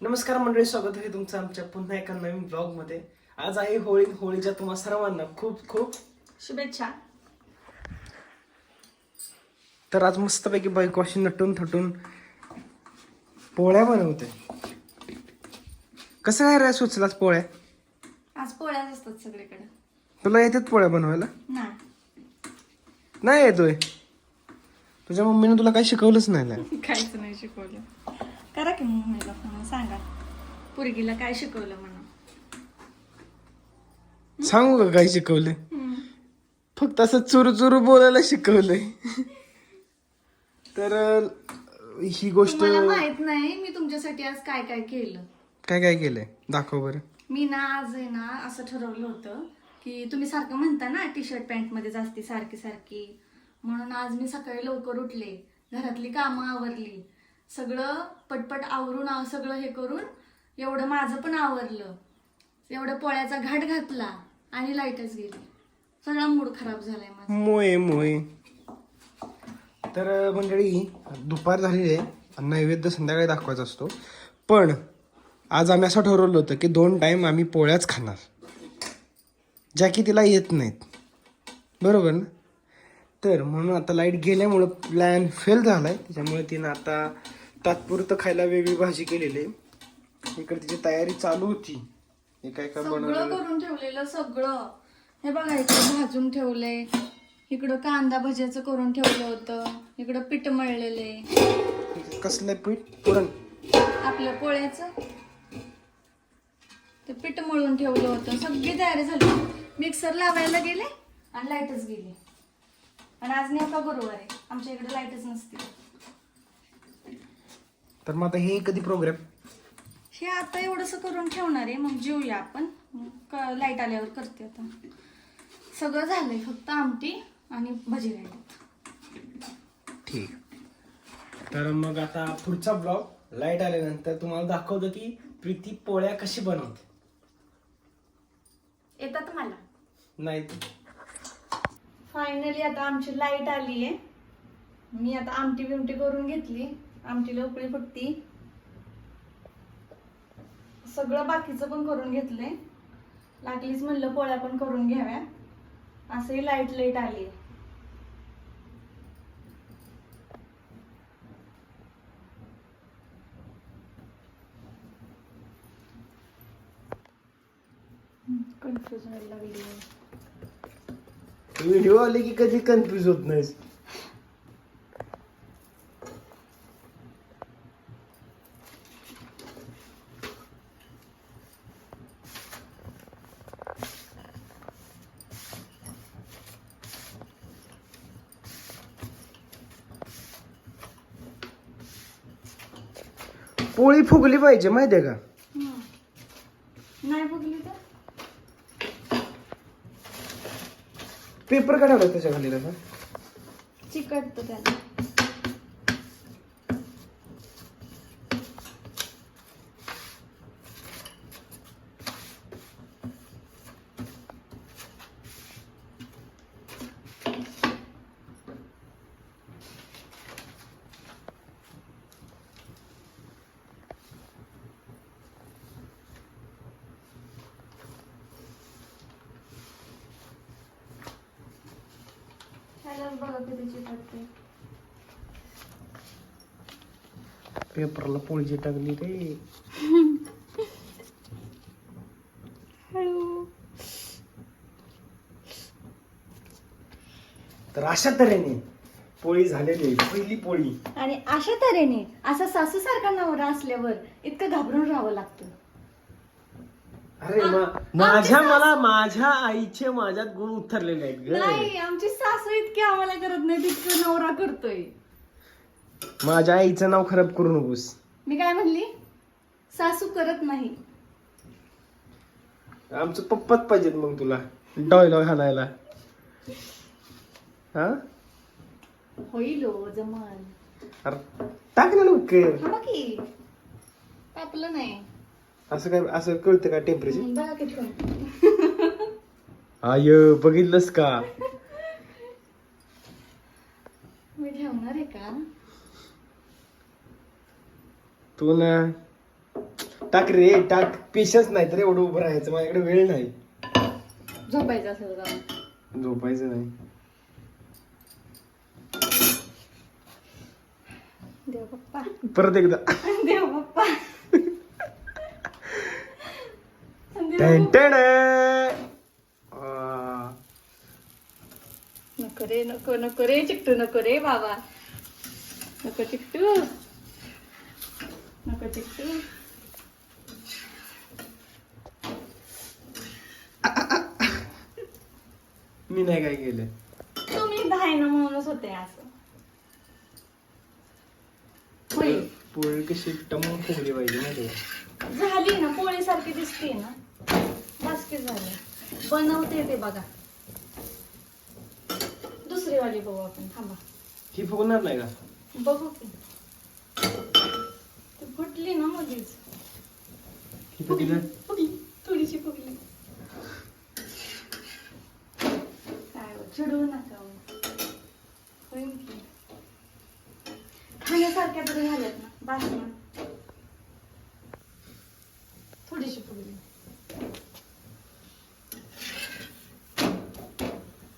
नमस्कार मंडळी स्वागत आहे तुमचं आमच्या पुन्हा एका नवीन ब्लॉगमध्ये आज आहे होळी होळीच्या तुम्हा सर्वांना खूप खूप शुभेच्छा. तर आज मस्तपैकी बायको अशी नटून थटून पोळ्या बनवते. कसं काय रे सुचलाच पोळ्या? आज पोळ्याच असतात सगळीकडे. तुला येतात पोळ्या बनवायला? नाही. येतोय. तुझ्या मम्मीने तुला काही शिकवलंच नाही काहीच नाही शिकवलं. करा की मम्मीला फोन सांगा. पुरगीला काय शिकवलं म्हणून? सांगू का काय शिकवलंय? फक्त असं चुरू चुरू बोलायला शिकवलंय. तर ही गोष्ट माहीत नाही मी तुमच्यासाठी आज काय काय केलं. काय काय केलंय? दाखव बरं. मी ना आज आहे ना असं ठरवलं होतं की तुम्ही सारखं म्हणता ना टी शर्ट पॅन्टमध्ये जास्ती सारखी सारखी. म्हणून आज मी सकाळी लवकर उठले. घरातली कामं आवरली. सगळं पटपट आवरून सगळं हे करून एवढं माझं पण आवरलं. एवढं पोळ्याचा घाट घातला आणि लाईटच गेली. सगळा मूड खराब झालाय माझा. मोये मोये तर मंडळी दुपार झालेली आहे. नैवेद्य संध्याकाळी दाखवायचा असतो. पण आज आम्ही असं ठरवलं होतं की दोन टाईम आम्ही पोळ्याच खाणार. ज्या की तिला येत नाहीत. बरोबर ना? तर म्हणून आता लाइट गेल्यामुळं प्लॅन फेल झाला आहे त्याच्यामुळे तिनं आता तात्पुरतं खायला वेगळी भाजी केलेली. आहे इकडे तिची तयारी चालू होती. हे काय काय सगळं बनवलेलं? करून ठेवलेलं सगळं. हे बघा इकडं भाजून ठेवलंय इकडं कांदा भज्याचं करून ठेवलं होतं. इकडं पीठ मळलेले. कसलं पीठ? पुरण. आपल्या पोळ्याचं. ते पीठ मळून ठेवलं होतं. सगळी तयारी झाली. मिक्सर लावायला गेले आणि लाईटच गेली. आणि आज नेमका गुरुवार? आहे आमच्या इकडे लाईटच नसते. तर मग आता हे कधी प्रोग्राम हे आता एवढंस करून ठेवणार आहे मग जेऊया आपण. लाइट आल्यावर करते आता. सगळं झालंय फक्त आमटी आणि भजी राहिली ठीक. तर मग आता पुढचा ब्लॉग लाइट आल्यानंतर तुम्हाला दाखवतो की प्रीती पोळ्या कशी बनवते. येतात मला नाही. फायनली आता आमची लाइट आली आहे मी आता आमटी बिमटी करून घेतली. आमटीला उकळी फुटती. सगळं बाकीचं पण करून घेतलंय. लागलीच म्हणलं पोळ्या पण करून घ्याव्या. असंही लाइट लाइट आली. कन्फ्युज व्हायला लागली. व्हिडिओ आले की कधी कन्फ्युज होत नाही पोळी फुगली पाहिजे माहितीये का. नाही बघली तर? पेपर काढावा त्याच्याखाली तसा चिकटतं त्याला. त्यालाच बघा किती चिकटते पेपरला पोळी चिटकली रे. हळू. तर अशा तऱ्हेने पोळी झालेली आहे. पहिली पोळी. आणि अशा तऱ्हेने असा सासू सारखा नवरा असल्यावर इतकं घाबरून राहावं लागतं. अरे मा- माझ्या मला माझ्या आईचे माझ्यात गुण उतरलेले आहेत ग. नाही आमची सासू इतकी आम्हाला करत नाही तितकं नवरा करतोय. माझ्या आईचं नाव खराब करू नकोस. मी काय म्हणली? सासू करत नाही. आमचं पप्पाच पाहिजेत मग तुला. डॉय डॉय हाणायला. हा? होईल हो, जमल. अरे टाक ना लवकर. थांबा की. तापलं नाही. असं काय असं कळतं का टेम्परेचर बघा आय बघितलंस का? मी ठेवणार आहे का? तू ना टाक रे टाक. पेशन्स नाही तर एवढं उभं राहायचं. माझ्याकडे वेळ नाही. झोपायचं असेल जाऊन झोपायचं नाही. देव पप्पा. परत एकदा. देव पप्पा. टन टन. आ. नको रे नको नको रे चिकटू नको रे बाबा. नको चिकटू. नको चिकटू. मी नाही काय केलं. तुम्ही धायना म्हणूनच होते असं. होय. पोळी कशी टमून फुगली पाहिजे माहिती? झाली ना पोळी सारखी दिसते ना. बास्की झाली बनवते ते बघा. दुसरी वाली बघू आपण थांबा. ही फुगणार नाही का? बघू की. ती फुटली ना ही फुगली? फुगली थोडीशी फुगली काय हो, चिडवू नका हो. होईन की. खाण्यासारख्या तरी झाल्यात ना बास ना थोडीशी फुगली.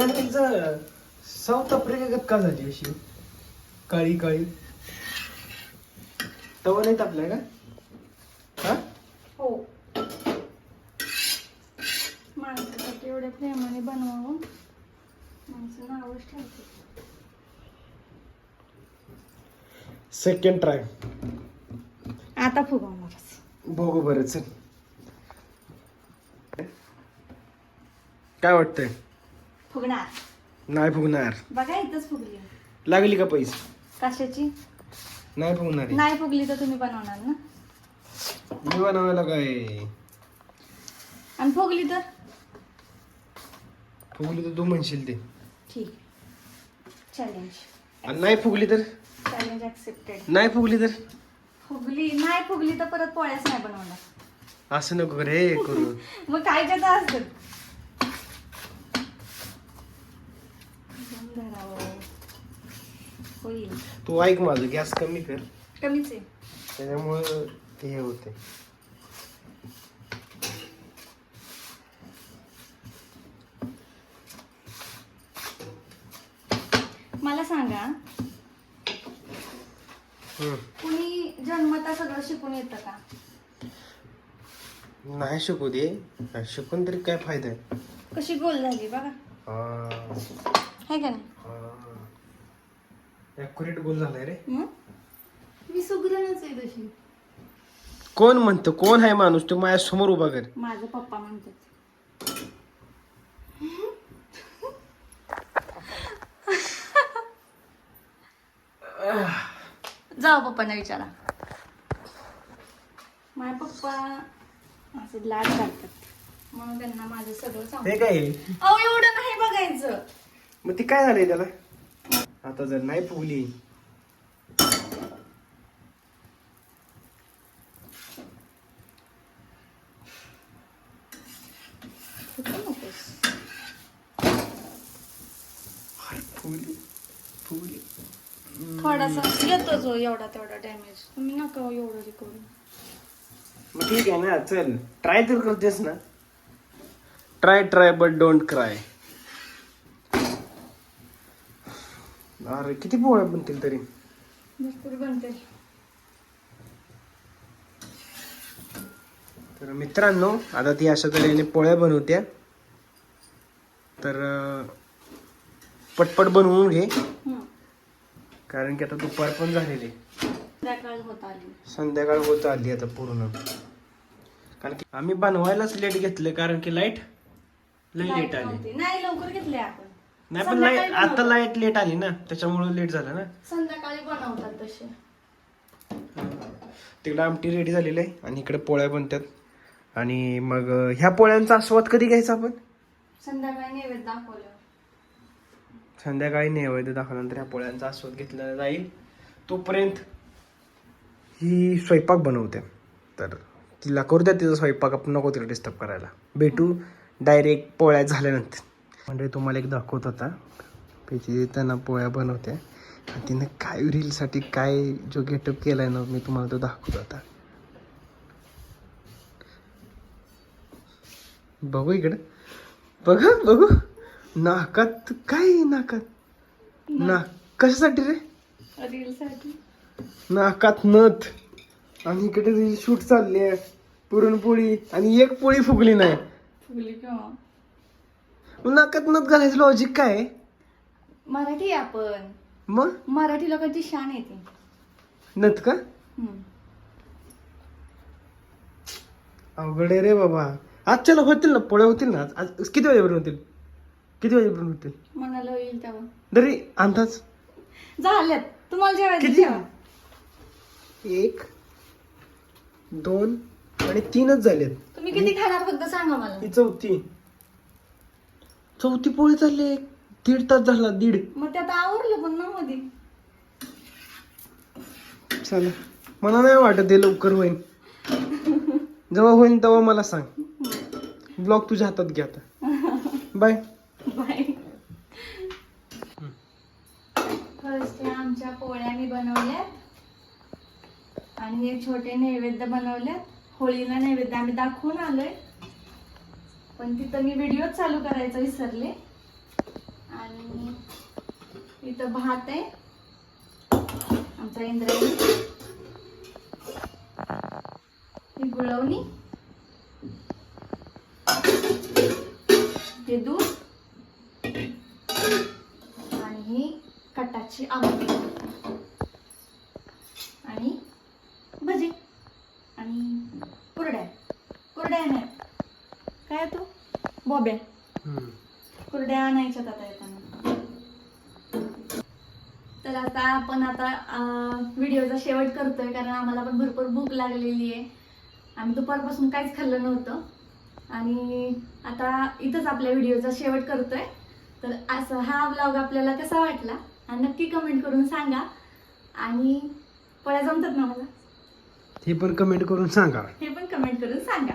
कणकीचं साऊथ आफ्रिका का झाली अशी? काळी काळी. तवा नाही तापलाय का हा? हो. माणसासाठी एवढ्या प्रेमाने बनवावं. माणसं नावच ठेवते सेकंड ट्राय आता फुगवणारच बघू बरं चल. काय वाटतंय? फुगणार. नाही फुगणार. बघा इथंच फुगली. लागली का पैसे? कशाची? नाही फुगणार आहे. नाही फुगली तर तुम्ही बनवणार ना? मी बनवायला काय? आणि फुगली तर? फुगली तर तू म्हणशील ते. ठीक. चॅलेंज आणि नाही फुगली तर? चॅलेंज ऍक्सेप्टेड नाही फुगली तर? फुगली नाही फुगली तर परत पोळ्याच नाही बनवणार. असं नको रे करू. मग काय करता असतं? होईल तू ऐक माझं गॅस कमी कर. कमीच आहे. त्याच्यामुळं ते हे होते मला सांगा हम्म. कुणी जन्मता सगळं शिकून येतं का? नाही शिकू दे. शिकून तरी काय फायदा आहे? कशी गोल झाली बघा. हा, आहे का नाही हा. गोल झालाय रे. मग? मी सुगरणच आहे तशी. कोण म्हणतं? कोण आहे माणूस? तो माझ्यासमोर उभा कर. माझं पप्पा म्हणतात. जाऊ पप्पांना विचारा. माझे पप्पा असे लाड करतात. म्हणून त्यांना माझं सगळं सांग ते काय? अहो एवढं नाही बघायचं. मग ते काय झालंय त्याला? आता जर नाही फुगली. थोडासा येतोच हो एवढा तेवढा डॅमेज तुम्ही नका हो एवढं हे करू. मग ठीक आहे ना चल. ट्राय तर करतेस ना. Try try but don't cry अरे किती पोळ्या बनतील तरी? भरपूर बनते तर मित्रांनो आता ती अशा तऱ्हेने पोळ्या बनवत्या. तर पटपट बनवून घे. कारण की आता दुपार पण झालेली. संध्याकाळ होत आली. आता पूर्ण. कारण की आम्ही बनवायलाच लेट घेतलं कारण की लाइट लई लेट आली. नाही लवकर घेतले आपण. नाही पण संध्याकाळी लाइट आता. लाइट लेट आली ना त्याच्यामुळे लेट झालं ना. संध्याकाळी बनवतात तसे. तिकडे आमटी रेडी झालेली आहे आणि इकडे पोळ्या बनतात. आणि मग अं, ह्या पोळ्यांचा आस्वाद कधी घ्यायचा आपण? संध्याकाळी नैवेद्य दाखवलं संध्याकाळी नैवेद्य दाखवल्यानंतर ह्या पोळ्यांचा आस्वाद घेतला जाईल. तोपर्यंत ही स्वयंपाक बनवते. तर तिला करू द्या तिचा स्वयंपाक आपण नको तिला डिस्टर्ब करायला. भेटू डायरेक्ट पोळ्या झाल्यानंतर. म्हणजे तुम्हाला एक दाखवत होता. त्याची त्यांना पोळ्या बनवते. आणि तिने काय रीलसाठी काय जो गेटअप केलाय ना मी तुम्हाला तो दाखवत होता. बघू इकडे. बघ बघू. नाकात काय आहे नाकात? नाक कशासाठी रे? रीलसाठी. नाकात नथ. आणि इकडे रील शूट चालली आहे. पुरणपोळी. आणि एक पोळी फुगली नाही. फुगली मग नाकात नथ घालायचं लॉजिक काय? आहे? मराठी आहे आपण. मग? मराठी लोकांची शान येते नथ का? अवघड आहे रे बाबा. आज चला होतील ना पोळ्या होतील ना आज. आज किती वाजेपर्यंत होतील? किती वाजेपर्यंत होतील? मनाला होईल तेव्हा. तरी अंदाज. झाल्यात तुम्हाला जेवायचं किती? जेवा. एक दोन आणि तीनच झालेत. तुम्ही किती खाणार फक्त सांगा मला. ही चौथी चौथी पोळी चालली दीड तास झाला दीड. मग त्यात आवरलं पण ना मध्ये चला मला नाही वाटत हे लवकर होईल जेव्हा होईल तेव्हा मला सांग. ब्लॉग तुझ्या हातात घ्या आता. बाय. बाय. फर्स्ट आमच्या पोळ्या मी बनवल्यात. आणि एक छोटे नैवेद्य बनवल्यात. होळीला नैवेद्य आम्ही दाखवून आलोय. पण तिथं मी व्हिडिओ चालू करायचा विसरले. आणि इथं भात आहे. आमचा इंद्रायणी. ही गुळवणी. हे दूध. आणि ही कटाची आमटी आणि भजी आणि कुरड्या कुरड्या नाही काय तो बॉब्या कुरड्या आणायच्यात आता येताना. तर आता आपण आता व्हिडिओचा शेवट करतोय कारण आम्हाला पण भरपूर भूक लागलेली आहे. आम्ही दुपारपासून काहीच खाल्लं नव्हतं. आणि आता इथंच आपल्या व्हिडिओचा शेवट करतोय. तर असं हा ब्लॉग आपल्याला कसा वाटला हा नक्की कमेंट करून सांगा. आणि पोळ्या जमतात ना मला? हे पण कमेंट करून सांगा. हे पण कमेंट करून सांगा.